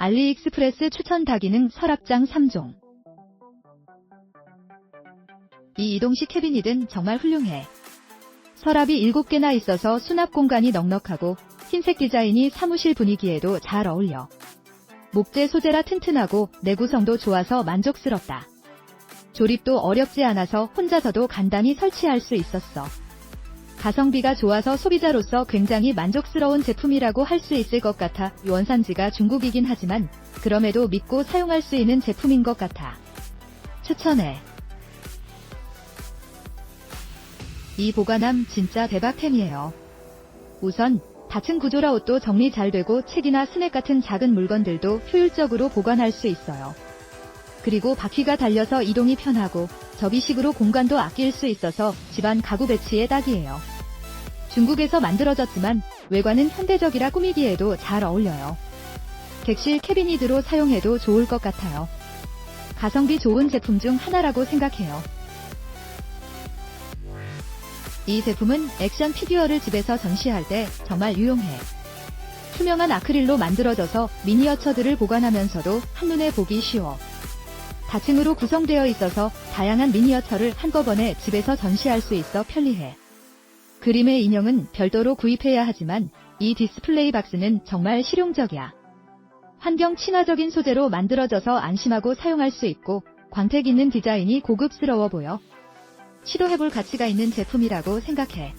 알리익스프레스 추천 다기능 서랍장 3종. 이 이동식 캐비닛은 정말 훌륭해. 서랍이 7개나 있어서 수납 공간이 넉넉하고 흰색 디자인이 사무실 분위기에도 잘 어울려. 목재 소재라 튼튼하고 내구성도 좋아서 만족스럽다. 조립도 어렵지 않아서 혼자서도 간단히 설치할 수 있었어. 가성비가 좋아서 소비자로서 굉장히 만족스러운 제품이라고 할 수 있을 것 같아 원산지가 중국이긴 하지만 그럼에도 믿고 사용할 수 있는 제품인 것 같아. 추천해. 이 보관함 진짜 대박템이에요. 우선 닫힌 구조라 옷도 정리 잘 되고 책이나 스낵 같은 작은 물건들도 효율적으로 보관할 수 있어요. 그리고 바퀴가 달려서 이동이 편하고 접이식으로 공간도 아낄 수 있어서 집안 가구 배치에 딱이에요. 중국에서 만들어졌지만 외관은 현대적이라 꾸미기에도 잘 어울려요. 객실 캐비닛으로 사용해도 좋을 것 같아요. 가성비 좋은 제품 중 하나라고 생각해요. 이 제품은 액션 피규어를 집에서 전시할 때 정말 유용해. 투명한 아크릴로 만들어져서 미니어처들을 보관하면서도 한눈에 보기 쉬워. 다층으로 구성되어 있어서 다양한 미니어처를 한꺼번에 집에서 전시할 수 있어 편리해. 그림의 인형은 별도로 구입해야 하지만 이 디스플레이 박스는 정말 실용적이야. 환경 친화적인 소재로 만들어져서 안심하고 사용할 수 있고 광택 있는 디자인이 고급스러워 보여. 시도해볼 가치가 있는 제품이라고 생각해.